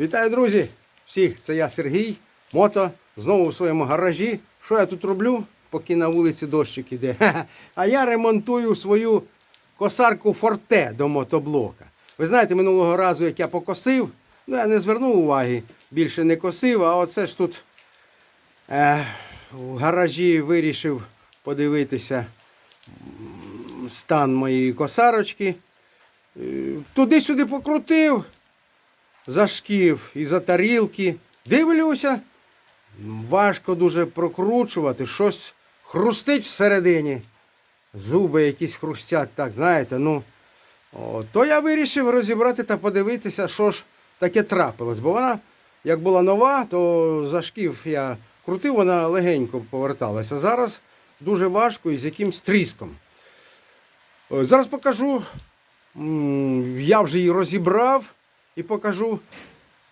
Вітаю, друзі! Всіх, це я Сергій, мото, знову у своєму гаражі. Що я тут роблю, поки на вулиці дощик іде? А я ремонтую свою косарку форте до мотоблока. Ви знаєте, минулого разу, як я покосив, ну я не звернув уваги, більше не косив, а оце ж тут е, в гаражі вирішив подивитися стан моєї косарочки. Е, Туди-сюди покрутив за шків і за тарілки. Дивлюся, важко дуже прокручувати, щось хрустить всередині. Зуби якісь хрустять, так, знаєте, ну. О, то я вирішив розібрати та подивитися, що ж таке трапилось. Бо вона, як була нова, то за шків я крутив, вона легенько поверталася. Зараз дуже важко і з якимсь тріском. Е, Зараз покажу. Я вже її розібрав і покажу,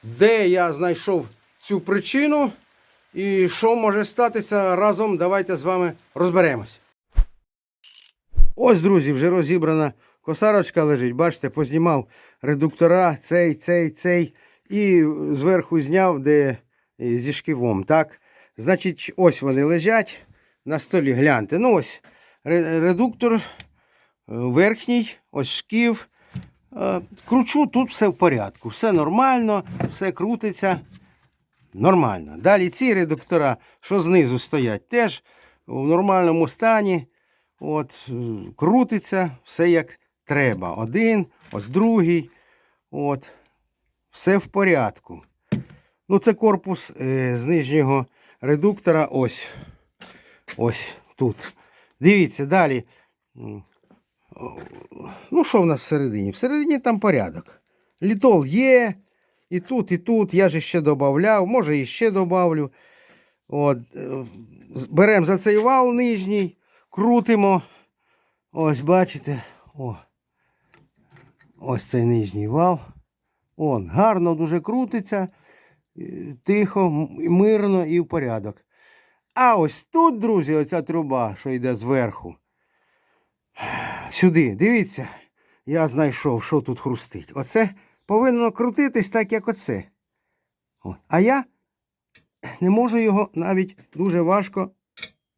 де я знайшов цю причину і що може статися разом. Давайте з вами розберемось. Ось, друзі, вже розібрана косарочка лежить. Бачите, познімав редуктора, цей, цей, цей. І зверху зняв, де е, зі шківом. Так? Значить, ось вони лежать на столі. Гляньте. Ну ось редуктор е, верхній, ось шків. Е, Кручу, тут все в порядку. Все нормально, все крутиться. Нормально. Далі ці редуктора, що знизу стоять, теж в нормальному стані. От, е, крутиться, все як треба. Один, ось другий. От, все в порядку. Ну, це корпус е, з нижнього редуктора. Ось. Ось тут. Дивіться, далі. Ну, що в нас всередині? Всередині там порядок. Літол є. І тут, і тут. Я же ще додавав, може і ще додавлю. От, беремо за цей вал нижній, крутимо. Ось, бачите. О. Ось цей нижній вал. Он гарно дуже крутиться, е, тихо, мирно і в порядок. А ось тут, друзі, оця труба, що йде зверху. Сюди, дивіться, я знайшов, що тут хрустить. Оце повинно крутитись так, як оце. О. А я не можу його навіть дуже важко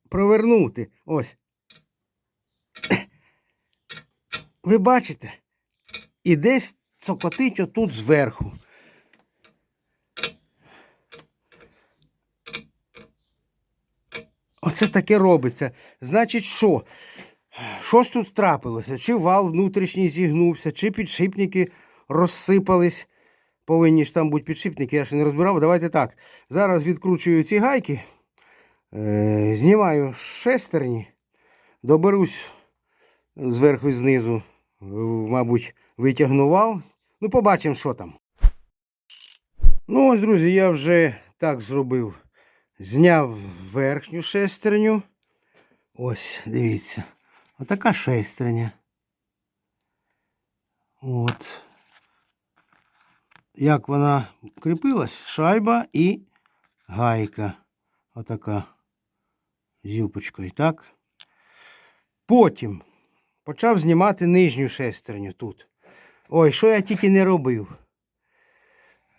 провернути. Ось. Ви бачите? І десь цокотить отут зверху. Оце таке робиться. Значить, що? Що ж тут трапилося? Чи вал внутрішній зігнувся, чи підшипники розсипались. Повинні ж там бути підшипники, я ще не розбирав. Давайте так. Зараз відкручую ці гайки, е, знімаю шестерні, доберусь зверху і знизу, мабуть, витягну вал. Ну, побачимо, що там. Ну, ось, друзі, я вже так зробив. Зняв верхню шестерню. Ось, дивіться. Отака шестерня. От. Як вона кріпилась? Шайба і гайка. Отака. З юпочкою, так? Потім почав знімати нижню шестерню тут. Ой, що я тільки не робив.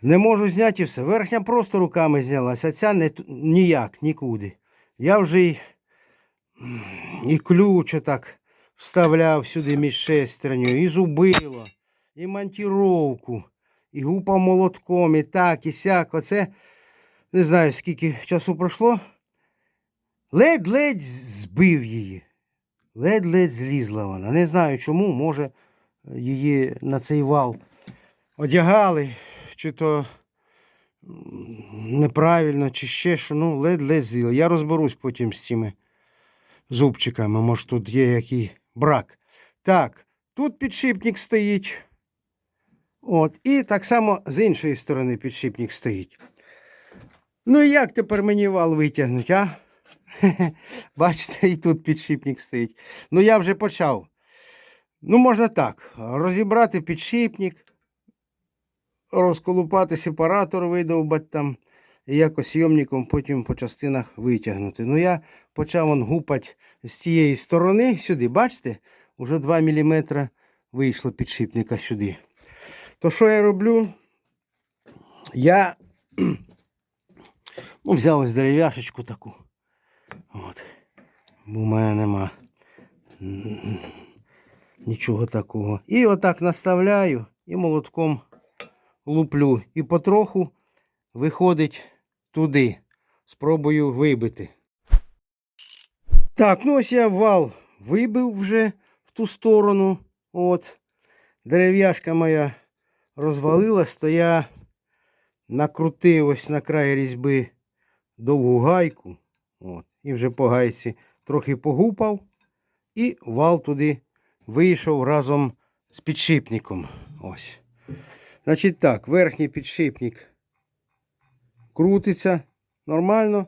Не можу зняти все. Верхня просто руками знялася, а ця не, ніяк, нікуди. Я вже й, і ключ отак вставляв сюди між шестерню, і зубило, і монтіровку, і гупав молотком, і так, і сяк. Оце не знаю, скільки часу пройшло. Ледь-ледь збив її. Ледь-ледь злізла вона. Не знаю чому, може її на цей вал одягали, чи то неправильно, чи ще що. Ну, ледь-ледь злізла. Я розберусь потім з цими зубчиками. Може тут є який брак. Так, тут підшипник стоїть. От, і так само з іншої сторони підшипник стоїть. Ну і як тепер мені вал витягнути, а? Бачите, і тут підшипник стоїть. Ну я вже почав. Ну, можна так. Розібрати підшипник, розколупати сепаратор, видовбати там, і якось йомником потім по частинах витягнути. Ну, я почав он гупати з цієї сторони сюди, бачите? Уже 2 мм вийшло підшипника сюди. То що я роблю? я ну, взяв ось дерев'яшечку таку. От. Бо в мене нема нічого такого. І отак наставляю і молотком луплю. І потроху виходить туди. Спробую вибити. Так, ну ось я вал вибив вже в ту сторону. От. Дерев'яшка моя розвалилась, то я накрутив ось на край різьби довгу гайку. От. І вже по гайці трохи погупав. І вал туди вийшов разом з підшипником. Ось. Значить так, верхній підшипник крутиться нормально.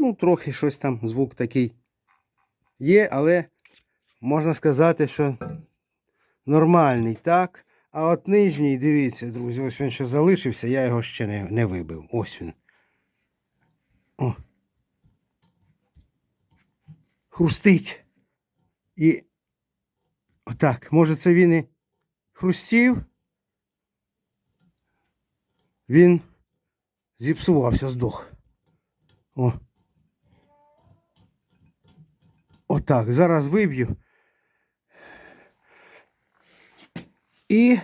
Ну, трохи щось там, звук такий є, але можна сказати, що нормальний, так. А от нижній, дивіться, друзі, ось він ще залишився, я його ще не, не вибив. Ось він. О. Хрустить. І отак. Може це він і хрустів. Він зіпсувався, здох. О. Отак. Зараз виб'ю. І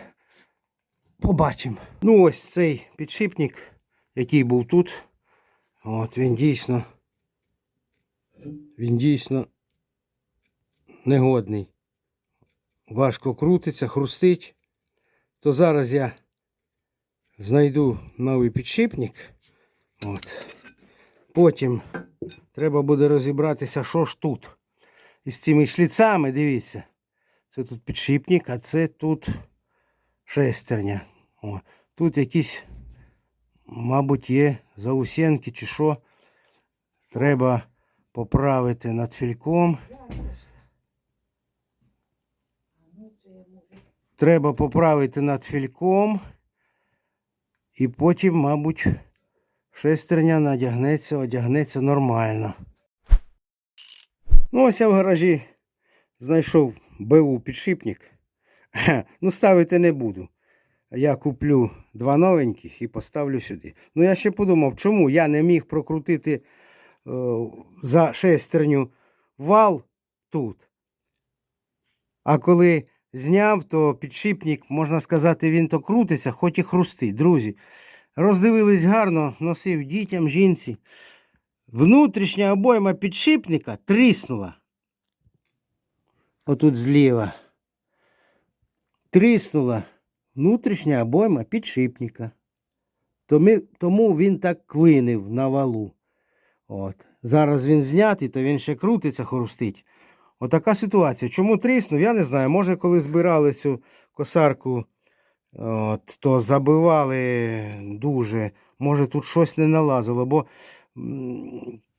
побачимо. Ну, ось цей підшипник, який був тут. От він дійсно. Він дійсно негодний. Важко крутиться, хрустить. То зараз я знайду новий підшипник. От. Потім треба буде розібратися, що ж тут. Із цими шліцами, дивіться. Це тут підшипник, а це тут шестерня. О, тут якісь, мабуть, є заусенки чи що. Треба поправити над фільком. Треба поправити над фільком. І потім, мабуть, шестерня надягнеться, одягнеться нормально. Ну, ось я в гаражі знайшов БУ підшипник. Ну, ставити не буду. Я куплю два новеньких і поставлю сюди. Ну, я ще подумав, чому я не міг прокрутити е, за шестерню вал тут. А коли зняв, то підшипник, можна сказати, він то крутиться, хоч і хрустить. Друзі, роздивились гарно, носив дітям, жінці. Внутрішня обойма підшипника тріснула. Отут зліва. Тріснула внутрішня обойма підшипника. Тому, він так клинив на валу. От. Зараз він знятий, то він ще крутиться, хрустить. Отака ситуація. Чому тріснув, я не знаю. Може, коли збирали цю косарку, от, то забивали дуже. Може, тут щось не налазило, бо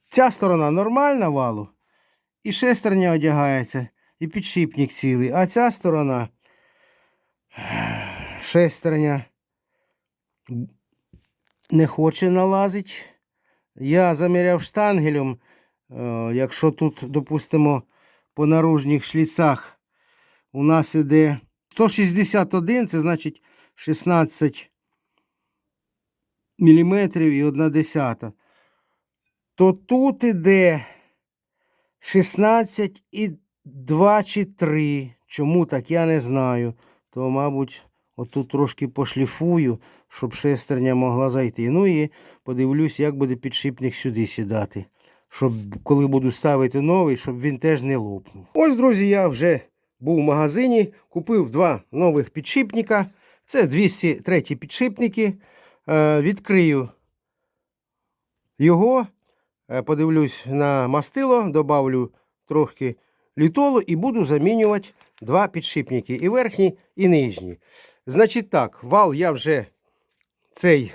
ця сторона нормальна валу, і шестерня одягається, і підшипник цілий, а ця сторона шестерня не хоче налазити. Я заміряв штангелем, е, якщо тут, допустимо, по наружніх шліцах у нас іде 161, це значить 16 міліметрів і 1 десята. То тут іде 16 і 2 чи 3. Чому так, я не знаю. То, мабуть, отут трошки пошліфую, щоб шестерня могла зайти. Ну і подивлюсь, як буде підшипник сюди сідати. Щоб коли буду ставити новий, щоб він теж не лопнув. Ось, друзі, я вже був в магазині, купив два нових підшипника. Це 203 підшипники. Е, відкрию його, подивлюсь на мастило, добавлю трохи літолу і буду замінювати два підшипники. І верхній, і нижній. Значить так, вал я вже цей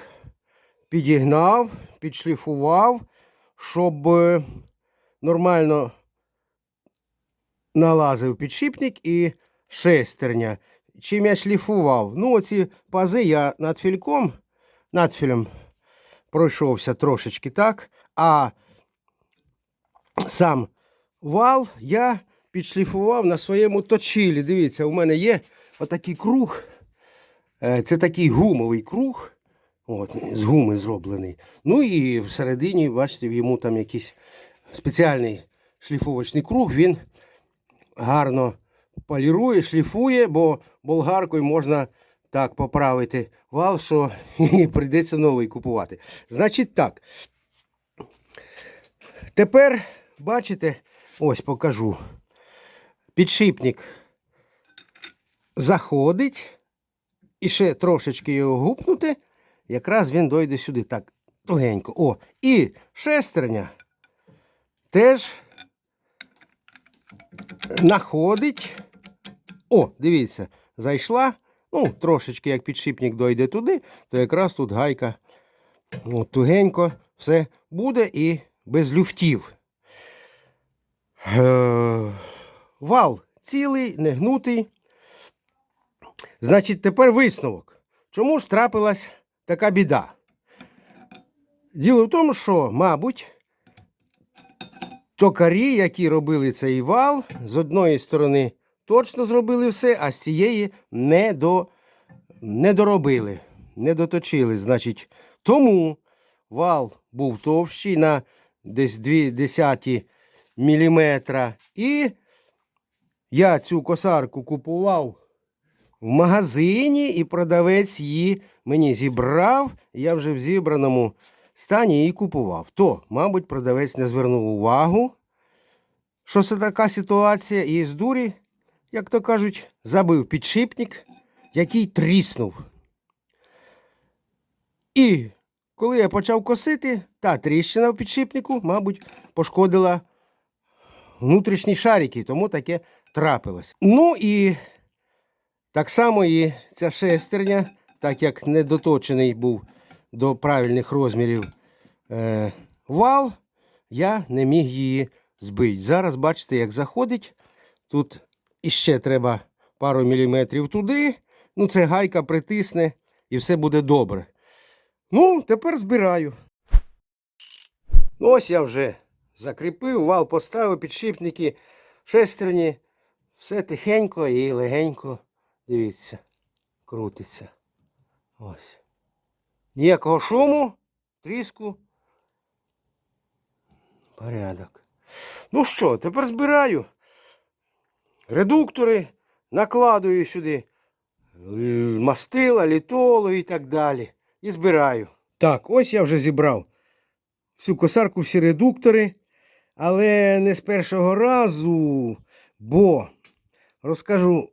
підігнав, підшліфував, щоб е, нормально налазив підшипник і шестерня. Чим я шліфував? Ну, оці пази я над фільком, над філем пройшовся трошечки так. А сам вал я підшліфував на своєму точилі. Дивіться, у мене є отакий круг. Е, Це такий гумовий круг. От, з гуми зроблений. Ну і всередині, бачите, йому там якийсь спеціальний шліфовочний круг. Він гарно полірує, шліфує, бо болгаркою можна так поправити вал, що прийдеться новий купувати. Значить так. Тепер, бачите, ось покажу. Підшипник заходить і ще трошечки його гупнути, якраз він дойде сюди. Так, тугенько. О, і шестерня теж находить. О, дивіться, зайшла. Ну, трошечки як підшипник дойде туди, то якраз тут гайка от, тугенько все буде і без люфтів. Е, Вал цілий, не гнутий. Значить, тепер висновок. Чому ж трапилась така біда? Діло в тому, що, мабуть, токарі, які робили цей вал, з одної сторони точно зробили все, а з цієї не, до, не доробили, не доточили. Значить, тому вал був товщий на десь 2 десяті міліметра. І я цю косарку купував в магазині, і продавець її мені зібрав. Я вже в зібраному стані її купував. То, мабуть, продавець не звернув увагу, що це така ситуація, і з дурі, як то кажуть, забив підшипник, який тріснув. І коли я почав косити, та тріщина в підшипнику, мабуть, пошкодила внутрішні шарики, тому таке трапилось. Ну і так само і ця шестерня, так як недоточений був до правильних розмірів е, вал, я не міг її збити. Зараз бачите, як заходить. Тут іще треба пару міліметрів туди. Ну, це гайка притисне і все буде добре. Ну, тепер збираю. Ну, ось я вже закріпив, вал поставив, підшипники, шестерні. Все тихенько і легенько. Дивіться, крутиться. Ось. Ніякого шуму, тріску. Порядок. Ну що, тепер збираю. Редуктори накладую сюди мастила, літолу і так далі. І збираю. Так, ось я вже зібрав всю косарку, всі редуктори. Але не з першого разу, бо розкажу,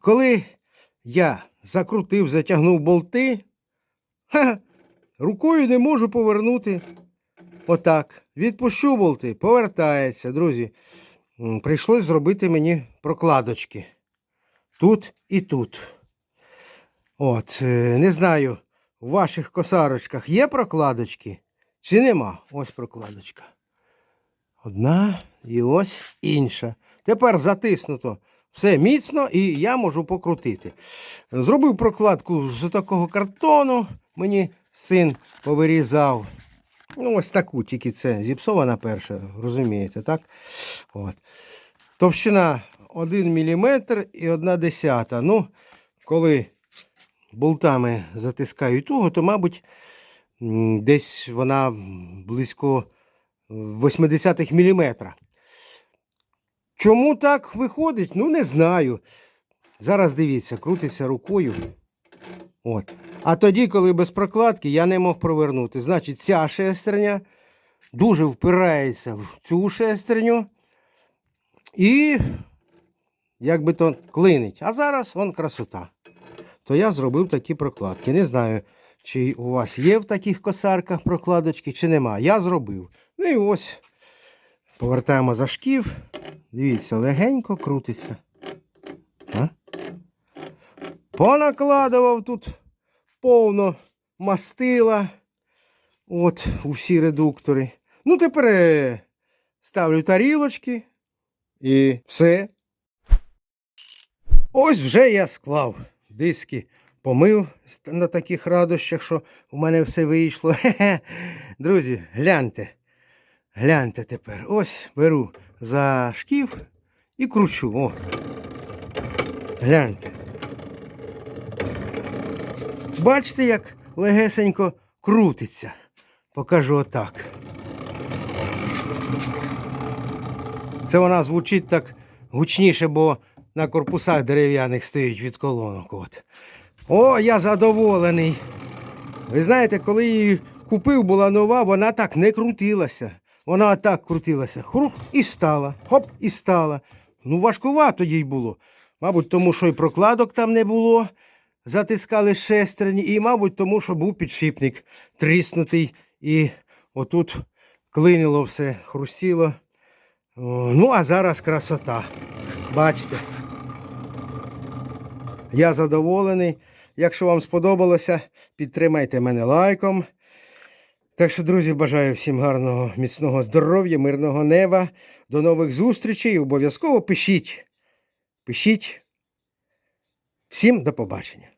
коли я закрутив, затягнув болти, ха, рукою не можу повернути. Отак. Відпущу болти, повертається, друзі. Прийшлось зробити мені прокладочки. Тут і тут. От, е, не знаю, у ваших косарочках є прокладочки чи нема? Ось прокладочка. Одна і ось інша. Тепер затиснуто все міцно і я можу покрутити. Зробив прокладку з такого картону. Мені син повирізав. Ну, ось таку, тільки це зіпсована перша, розумієте, так? От. Товщина 1 мм і 1 десята. Ну, коли болтами затискаю туго, то, мабуть, десь вона близько 80 мм. Чому так виходить? Ну, не знаю. Зараз дивіться, крутиться рукою. От. А тоді, коли без прокладки, я не мог провернути. Значить, ця шестерня дуже впирається в цю шестерню і як би то клинить. А зараз он красота. То я зробив такі прокладки. Не знаю, чи у вас є в таких косарках прокладочки, чи нема. Я зробив. Ну і ось повертаємо за шків. Дивіться, легенько крутиться. А? Понакладував тут повно мастила. От, усі редуктори. Ну, тепер е, ставлю тарілочки і все. Ось вже я склав диски, помив на таких радощах, що у мене все вийшло. Друзі, гляньте. Гляньте тепер. Ось беру за шків і кручу. О. Гляньте. Бачите, як легесенько крутиться. Покажу отак. Це вона звучить так гучніше, бо на корпусах дерев'яних стоїть від колонок. От. О, я задоволений. Ви знаєте, коли її купив, була нова, вона так не крутилася. Вона так крутилася. Хрух і стала. Хоп, і стала. Ну, важкувато їй було. Мабуть, тому що і прокладок там не було, затискали шестерні, і, мабуть, тому, що був підшипник тріснутий, і отут клинило все, хрустіло. Ну, а зараз красота. Бачите. Я задоволений. Якщо вам сподобалося, підтримайте мене лайком. Так що, друзі, бажаю всім гарного, міцного здоров'я, мирного неба. До нових зустрічей. Обов'язково пишіть. Пишіть. Всім до побачення.